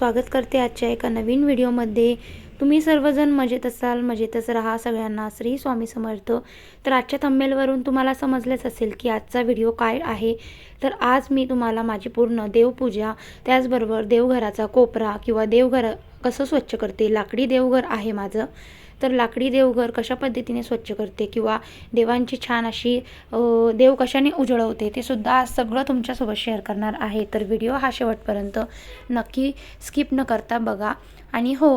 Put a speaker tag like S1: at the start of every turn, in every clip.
S1: स्वागत करते आजच्या एका नवीन व्हिडिओमध्ये. तुम्ही सर्वजण मजेत असाल मजेतच राहा सगळ्यांना श्री स्वामी समर्थ. तर आजच्या थंबेलवरून तुम्हाला समजलंच असेल की आजचा व्हिडिओ काय आहे. तर आज मी तुम्हाला माझी पूर्ण देवपूजा त्याचबरोबर देवघराचा कोपरा किंवा देवघर कसं स्वच्छ करते लाकडी देवघर आहे माझं. तर लाकडी देवघर कशा पद्धतीने स्वच्छ करते किंवा देवांची छान अशी देव कशाने उजळवते ते सुद्धा सगळं तुमच्यासोबत शेअर करणार आहे. तर व्हिडिओ हा शेवटपर्यंत नक्की स्किप न करता बघा. आणि हो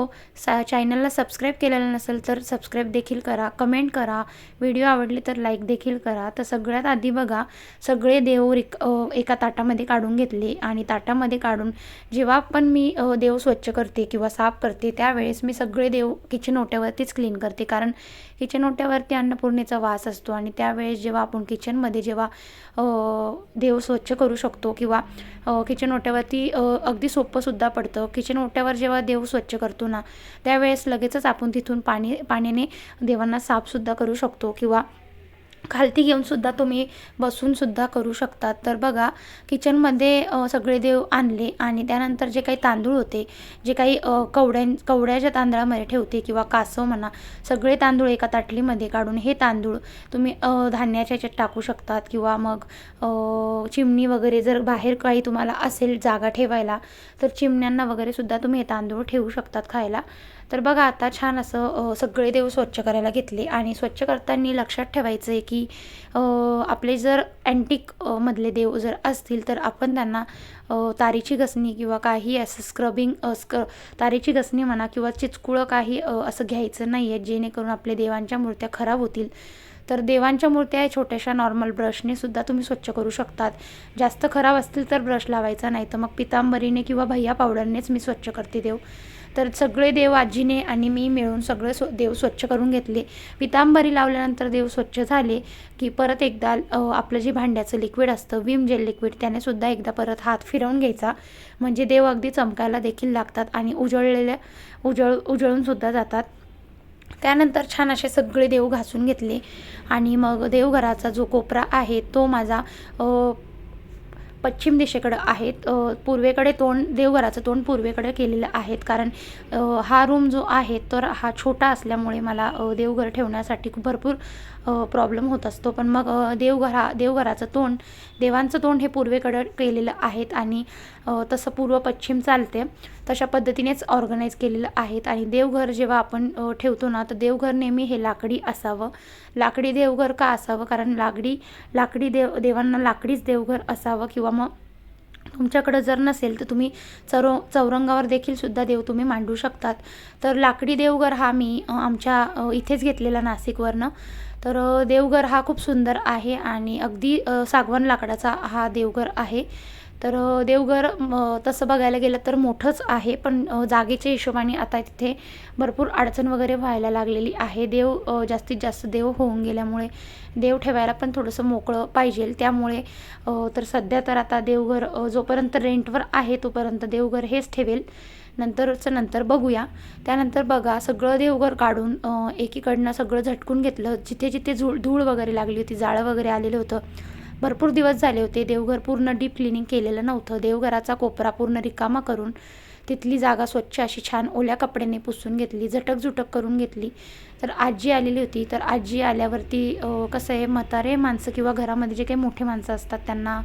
S1: सा चॅनलला सबस्क्राईब केलेलं नसेल तर सबस्क्राईब देखील करा कमेंट करा. व्हिडिओ आवडले तर लाईक देखील करा. तर सगळ्यात आधी बघा सगळे देव रिक एका ताटामध्ये काढून घेतले आणि ताटामध्ये काढून जेव्हा पण मी देव स्वच्छ करते किंवा साफ करते त्यावेळेस मी सगळे देव किचन ओट्यावरतीच क्लीन करते. कारण किचन ओट्यावरती अन्नपूर्णेचा वास असतो आणि त्यावेळेस जेव्हा आपण किचनमध्ये जेव्हा देव स्वच्छ करू शकतो किंवा किचन ओट्यावरती अगदी सोपंसुद्धा पडतं. किचन ओट्यावर जेव्हा देव स्वच्छ करतो ना त्यावेळेस लगेचच आपण तिथून पाणी पाण्याने देवांना साफसुद्धा करू शकतो किंवा खालती घेऊनसुद्धा तुम्ही बसूनसुद्धा करू शकतात. तर बघा किचनमध्ये सगळे देव आणले आणि त्यानंतर जे काही तांदूळ होते जे काही कवड्यां कवड्याच्या तांदळामध्ये ठेवते किंवा कासव म्हणा सगळे तांदूळ एका ताटलीमध्ये काढून हे तांदूळ तुम्ही धान्याच्या याच्यात टाकू शकतात किंवा मग चिमणी वगैरे जर बाहेर काही तुम्हाला असेल जागा ठेवायला तर चिमण्यांना वगैरे सुद्धा तुम्ही हे तांदूळ ठेवू शकतात खायला. तर बघा आता छान असं सगळे देव स्वच्छ करायला घेतले आणि स्वच्छ करताना लक्षात ठेवायचं आहे की की आपले जर अँटिक मधले देव जर असतील तर आपण त्यांना तारीची घसणी किंवा काही असं स्क्रबिंग स्क्र स्क तारीची घसणी म्हणा किंवा चिचकुळं काही असं घ्यायचं नाही आहे जेणेकरून आपल्या देवांच्या मूर्त्या खराब होतील. तर देवांच्या मूर्त्या छोट्याशा नॉर्मल ब्रशने सुद्धा तुम्ही स्वच्छ करू शकतात. जास्त खराब असतील तर ब्रश लावायचा नाही तर मग पितांबरीने किंवा भैया पावडरनेच मी स्वच्छ करते देव. तर सगळे देव आजीने आणि मी मिळून सगळे स्व देव स्वच्छ करून घेतले. पितांबरी लावल्यानंतर देव स्वच्छ झाले की परत एकदा आपलं जे भांड्याचं लिक्विड असतं विम जेल लिक्विड त्याने सुद्धा एकदा परत हात फिरवून घ्यायचा. म्हणजे देव अगदी चमकायला देखील लागतात आणि उजळलेल्या उजळ उजळून सुद्धा जातात. त्यानंतर छान असे सगळे देव घासून घेतले. आणि मग देवघराचा जो कोपरा आहे तो माझा पश्चिम दिशेकडं आहेत. पूर्वेकडे तोंड देवघराचं तोंड पूर्वेकडे केलेलं आहेत. कारण हा रूम जो आहे तर हा छोटा असल्यामुळे मला देवघर ठेवण्यासाठी खूप भरपूर प्रॉब्लेम होत असतो. पण मग देवघरा देवघराचं तोंड देवांचं तोंड हे पूर्वेकडं केलेलं आहेत आणि तसं पूर्व पश्चिम चालते. तशा पद्धतीनेच ऑर्गनाईज केलेलं आहेत. आणि देवघर जेव्हा आपण ठेवतो ना तर देवघर नेहमी हे लाकडी असावं. लाकडी देवघर का असावं? कारण लाकडी लाकडी देव देवांना लाकडीच देवघर असावं किंवा मग तुमच्याकडं जर नसेल तर तुम्ही चरो चौरंगावर देखील सुद्धा देव तुम्ही मांडू शकतात. तर लाकडी देवघर हा मी आमच्या इथेच घेतलेला नाशिकवरनं. तर देवघर हा खूप सुंदर आहे आणि अगदी सागवन सागवान लाकडाचा हा देवघर आहे. तर देवघर तसं बघायला गेलं तर मोठंच आहे. पण जागेच्या हिशोबाने आता तिथे भरपूर अडचण वगैरे व्हायला लागलेली आहे. देव जास्तीत जास्त देव होऊन गेल्यामुळे देव ठेवायला पण थोडंसं मोकळं पाहिजे. त्यामुळे तर सध्या तर आता देवघर जोपर्यंत रेंटवर आहे तोपर्यंत देवघर हेच ठेवेल. नंतरचं नंतर बघूया. त्यानंतर बघा सगळं देवघर काढून एकीकडनं सगळं झटकून घेतलं. जिथे जिथे झूळ धूळ वगैरे लागली होती जाळं वगैरे आलेलं होतं भरपूर दिवस झाले होते. देवघर पूर्ण डीप क्लिनिंग केलेलं नव्हतं. देवघराचा कोपरा पूर्ण रिकामा करून तिथली जागा स्वच्छ अशी छान ओल्या कपड्याने पुसून घेतली. झटक झुटक करून घेतली. तर आजी आलेली होती. तर आजी आल्यावरती कसं आहे म्हातारे माणसं किंवा घरामध्ये जे काही मोठे माणसं असतात त्यांना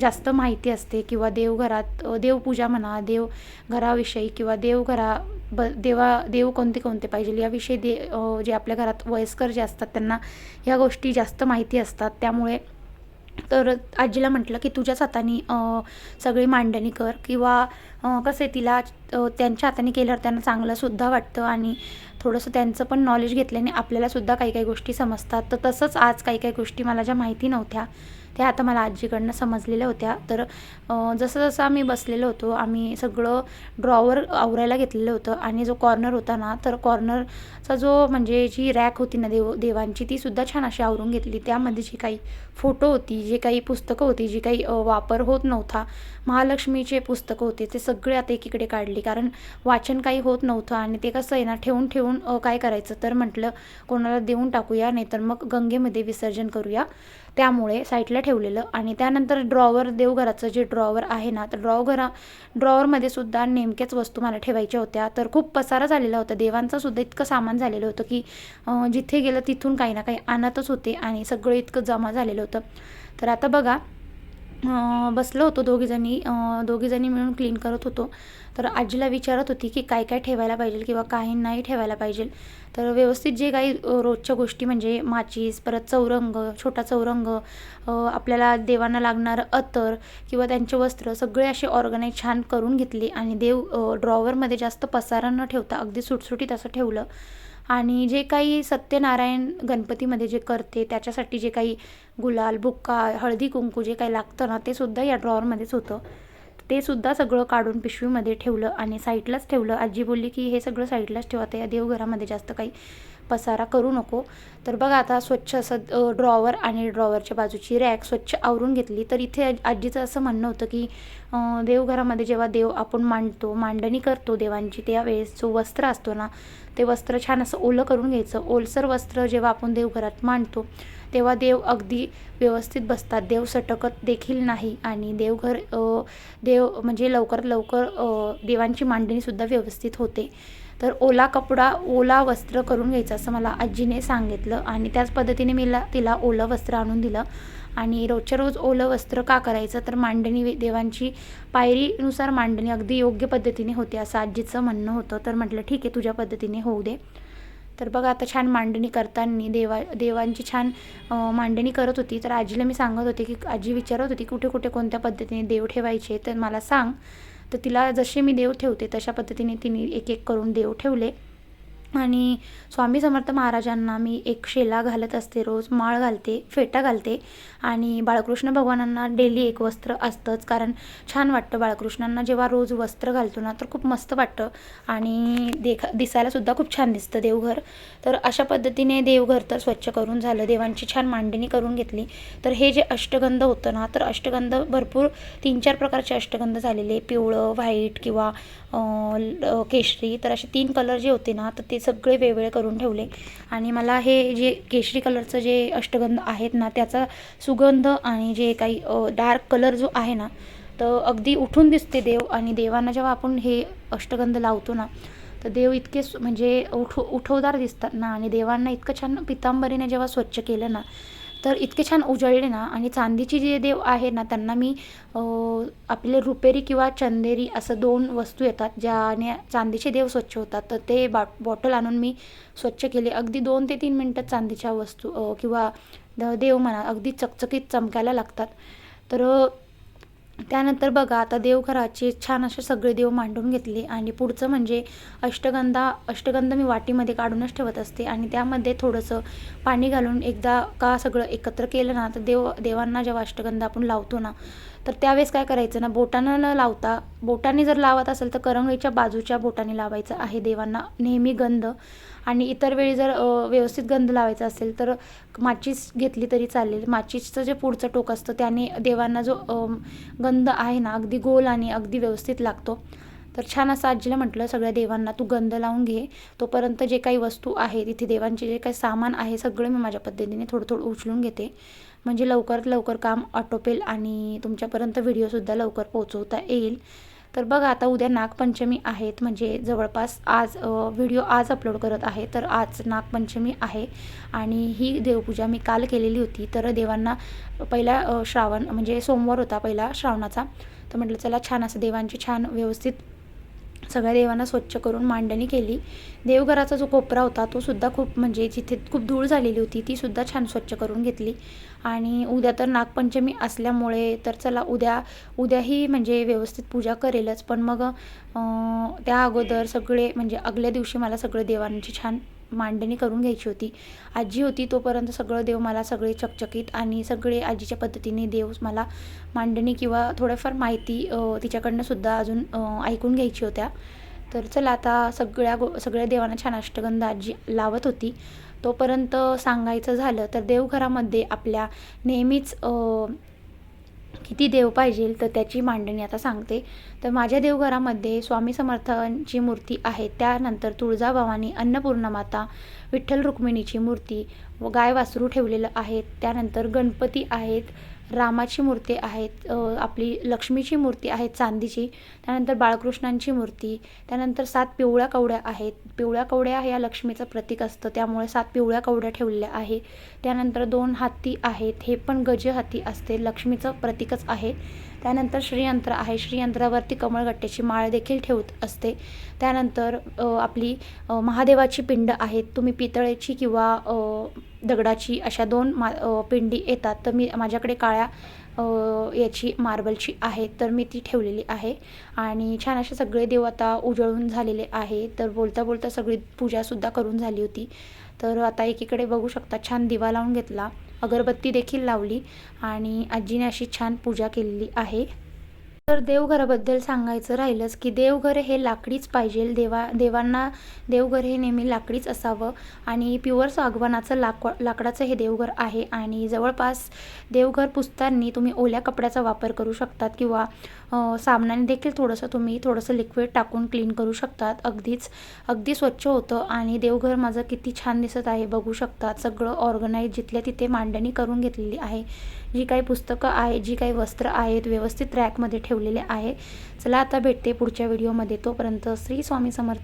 S1: जास्त माहिती असते किंवा देवघरात देवपूजा म्हणा देव घराविषयी किंवा देवघरा ब देवा देव कोणते कोणते पाहिजे याविषयी दे जे आपल्या घरात वयस्कर जे असतात त्यांना ह्या गोष्टी जास्त माहिती असतात. त्यामुळे तर आजीला म्हटलं की तुझ्याच हाताने सगळी मांडणी कर किंवा कसे तिला त्यांच्या हाताने केल्यावर त्यांना चांगलंसुद्धा वाटतं आणि थोडंसं त्यांचं पण नॉलेज घेतल्याने आपल्यालासुद्धा काही काही गोष्टी समजतात. तर तसंच आज काही काही गोष्टी मला ज्या माहिती नव्हत्या त्या आता मला आजीकडनं समजलेल्या होत्या. तर जसं जसं आम्ही बसलेलो होतो आम्ही सगळं ड्रॉवर आवरायला घेतलेलं होतं आणि जो कॉर्नर होता ना तर कॉर्नरचा जो म्हणजे जी रॅक होती ना देव देवांची ती सुद्धा छान अशी आवरून घेतली. त्यामध्ये जी काही फोटो होती जे काही पुस्तकं होती जी काही वापर होत नव्हता महालक्ष्मीचे पुस्तकं होते ते सगळे आता एकीकडे काढली. कारण वाचन काही होत नव्हतं आणि ते कसं आहे ना ठेवून ठेवून काय करायचं? तर म्हटलं कोणाला देऊन टाकूया नाहीतर मग गंगेमध्ये विसर्जन करूया. त्यामुळे साईडला ठेवलेलं आणि त्यानंतर ड्रॉवर देवघराचं जे ड्रॉवर आहे ना तर ड्रॉवघरा ड्रॉवरमध्ये सुद्धा नेमक्याच वस्तू मला ठेवायच्या होत्या. तर खूप पसारा झालेला होता. देवांचा सुद्धा इतकं सामान झालेलं होतं की जिथे गेलं तिथून काही ना काही आणतच होते आणि सगळं इतकं जमा झालेलं होतं. तर आता बघा बसलो होतो दोघीजणी. दोघीजणी मिळून क्लीन करत होतो. तर आजीला विचारत होती की काय काय ठेवायला पाहिजे किंवा काही नाही ठेवायला पाहिजे. तर व्यवस्थित जे काही रोजच्या गोष्टी म्हणजे माचीस परत चौरंग छोटा चौरंग आपल्याला देवांना लागणारं अतर किंवा त्यांचे वस्त्र सगळे असे ऑर्गनाईज छान करून घेतले आणि देव ड्रॉवरमध्ये जास्त पसारा न ठेवता अगदी सुटसुटीत असं ठेवलं. आणि जे काही सत्यनारायण गणपतीमध्ये जे करते त्याच्यासाठी जे काही गुलाल बुक्का हळदी कुंकू जे काही लागतं ना ते सुद्धा या ड्रॉवरमध्येच होतं. ते सुद्धा सगळं काढून पिशवीमध्ये ठेवलं आणि साईडलाच ठेवलं. आजी बोलली की हे सगळं साईडलाच ठेवा त्या देवघरामध्ये जास्त काही पसारा करू नको. तर बघा आता स्वच्छ असं ड्रॉवर आणि ड्रॉवरच्या बाजूची रॅक स्वच्छ आवरून घेतली. तर इथे आजीचं असं म्हणणं होतं की देवघरामध्ये जेव्हा देव आपण मांडतो मांडणी करतो देवांची त्यावेळेस जो वस्त्र असतो ना ते वस्त्र छान असं ओलं करून घ्यायचं. ओलसर वस्त्र जेव्हा आपण देवघरात मांडतो तेव्हा देव अगदी व्यवस्थित बसतात. देव सटकत देखील नाही आणि देवघर देव म्हणजे लवकरात लवकर देवांची मांडणीसुद्धा व्यवस्थित होते. तर ओला कपडा ओला वस्त्र करून घ्यायचं असं मला आजीने सांगितलं आणि त्याच पद्धतीने मी तिला ओलं वस्त्र आणून दिलं. आणि रोजच्या रोज ओलं वस्त्र का करायचं? तर मांडणी देवांची पायरीनुसार मांडणी अगदी योग्य पद्धतीने होते असं आजीचं म्हणणं होतं. तर म्हटलं ठीक आहे तुझ्या पद्धतीने होऊ दे. तर बघा आता छान मांडणी करताना देवा देवांची छान मांडणी करत होती. तर आजीला मी सांगत होते की आजी विचारत होती कुठे कुठे कोणत्या पद्धतीने देव ठेवायचे? तर मला सांग. तर तिला जसे मी देव ठेवते तशा पद्धतीने तिने एक एक करून देव ठेवले. आणि स्वामी समर्थ महाराजांना मी एक शेला घालत असते रोज माळ घालते फेटा घालते आणि बाळकृष्ण भगवानांना डेली एक वस्त्र असतंच. कारण छान वाटतं बाळकृष्णांना जेव्हा रोज वस्त्र घालतो ना तर खूप मस्त वाटतं आणि देखा दिसायलासुद्धा खूप छान दिसतं देवघर. तर अशा पद्धतीने देवघर तर स्वच्छ करून झालं देवांची छान मांडणी करून घेतली. तर हे जे अष्टगंध होतं ना तर अष्टगंध भरपूर तीन चार प्रकारचे अष्टगंध झालेले पिवळं व्हाईट किंवा केशरी. तर असे तीन कलर जे होते ना तर ते ते सगळे वेगवेगळे करून ठेवले. आणि मला हे जे केशरी कलरचं जे अष्टगंध आहेत ना त्याचा सुगंध आणि जे काही डार्क कलर जो आहे ना तर अगदी उठून दिसते देव आणि देवांना जेव्हा आपण हे अष्टगंध लावतो ना तर देव इतके म्हणजे उठ उठवदार दिसतात ना आणि देवांना इतकं छान पितांबरीने जेव्हा स्वच्छ केलं ना तर इतके छान उजळले ना आणि चांदीची जे देव आहे ना त्यांना मी आपले रुपेरी किंवा चंदेरी असं दोन वस्तू येतात ज्याने चांदीचे देव स्वच्छ होतात. तर ते बा बॉटल आणून मी स्वच्छ केले. अगदी दोन ते तीन मिनटात चांदीच्या वस्तू किंवा द- देव म्हणा अगदी चकचकीत चमकायला लागतात. तर त्यानंतर बघा आता देवघराचे छान असे सगळे देव मांडून घेतले आणि पुढचं म्हणजे अष्टगंधा अष्टगंध मी वाटीमध्ये काढूनच ठेवत असते आणि त्यामध्ये थोडंसं पाणी घालून एकदा का सगळं एकत्र केलं ना तर देव देवांना जेव्हा अष्टगंध आपण लावतो ना तर त्यावेळेस काय करायचं ना बोटानं न लावता बोटाने जर लावत असेल तर करंगळीच्या बाजूच्या बोटाने लावायचं आहे देवांना नेहमी गंध. आणि इतर वेळी जर व्यवस्थित गंध लावायचा असेल तर माचीस घेतली तरी चालेल. माचीसचं जे पुढचं टोक असतं त्याने देवांना जो गंध आहे ना अगदी गोल आणि अगदी व्यवस्थित लागतो. तर छान असं आजीला म्हटलं सगळ्या देवांना तू गंध लावून घे. तोपर्यंत जे काही वस्तू आहे तिथे देवांचे जे काही सामान आहे सगळं मी माझ्या पद्धतीने थोडं थोडं उचलून घेते. म्हणजे लवकरात लवकर काम आटोपेल आणि तुमच्यापर्यंत व्हिडिओसुद्धा लवकर पोहोचवता येईल. तर बघा आता उद्या नागपंचमी आहेत. म्हणजे जवळपास आज व्हिडिओ आज अपलोड करत आहे. तर आज नागपंचमी आहे आणि ही देवपूजा मी काल केलेली होती. तर देवांना पहिला श्रावण म्हणजे सोमवार होता पहिला श्रावणाचा. तर म्हटलं चला छान असं देवांची छान व्यवस्थित सगळ्या देवांना स्वच्छ करून मांडणी केली. देवघराचा जो कोपरा होता तो सुद्धा खूप म्हणजे जिथे खूप धूळ झालेली होती ती सुद्धा छान स्वच्छ करून घेतली. आणि उद्या तर नागपंचमी असल्यामुळे तर चला उद्या उद्याही म्हणजे व्यवस्थित पूजा करेलच. पण मग त्या अगोदर सगळे म्हणजे आगल्या दिवशी मला सगळे देवांची छान मांडणी करून घ्यायची होती. आजी होती तोपर्यंत सगळं देव मला सगळे चकचकीत आणि सगळे आजीच्या पद्धतीने देव मला मांडणी किंवा थोडंफार माहिती तिच्याकडनंसुद्धा तिच्याकडनं सुद्धा अजून ऐकून घ्यायची होत्या. तर चला आता सगळ्या गो सगळ्या देवांना छान अष्टगंध आजी लावत होती. तोपर्यंत सांगायचं झालं तर देवघरामध्ये आपल्या नेहमीच किती देव पाहिजे तर त्याची मांडणी आता सांगते. तर माझ्या देवघरामध्ये स्वामी समर्थांची मूर्ती आहे. त्यानंतर तुळजाभवानी अन्नपूर्णा माता विठ्ठल रुक्मिणीची मूर्ती व गाय वासरू ठेवलेलं आहे. त्यानंतर गणपती आहेत. रामाची मूर्ती आहेत आपली लक्ष्मीची मूर्ती आहे चांदीची त्यानंतर बाळकृष्णांची मूर्ती त्यानंतर सात पिवळ्या कवड्या आहेत. पिवळ्या कवड्या या लक्ष्मीचं प्रतीक असतं त्यामुळे सात पिवळ्या कवड्या ठेवलेल्या आहे. त्यानंतर दोन हत्ती आहेत हे पण गज हत्ती असते लक्ष्मीचं प्रतीकच आहे. त्यानंतर श्रीयंत्र आहे श्रीयंत्रावरती कमळगट्ट्याची माळ देखील ठेवत असते. त्यानंतर आपली महादेवाची पिंड आहेत तुम्ही पितळेची किंवा दगडाची अशा दोन मा पिंडी येतात. तर मी माझ्याकडे काळ्या याची मार्बलची आहे तर मी ती ठेवलेली आहे. आणि छान असे सगळे देव आता उजळून झालेले आहे. तर बोलता बोलता सगळी पूजासुद्धा करून झाली होती. तर आता एकीकडे बघू शकता छान दिवा लावून घेतला. अगरबत्ती देखील लावली. आणि आजीने अशी छान पूजा केलेली आहे. तर देवघराबद्दल सांगायचं राहिलंच की देवघर हे लाकडीच पाहिजे. देवा देवांना देवघर हे नेहमी लाकडीच असावं आणि प्युअर सागवानाचं लाक लाकडाचं हे देवघर आहे आणि जवळपास देवघर पुसताना तुम्ही ओल्या कपड्याचा वापर करू शकतात किंवा साबणाने देखील थोडंसं तुम्ही थोडंसं लिक्विड टाकून क्लीन करू शकतात. अगदीच अगदी स्वच्छ होतं आणि देवघर माझं किती छान दिसत आहे. बघू शकतात सगळं ऑर्गनाईज जिथल्या तिथे मांडणी करून घेतलेली आहे. जी काही पुस्तकं आहे जी काही वस्त्र आहेत व्यवस्थित रॅकमध्ये ठेवलेले आहे चला आता भेटते पुढच्या व्हिडिओमध्ये. तोपर्यंत श्री स्वामी समर्थ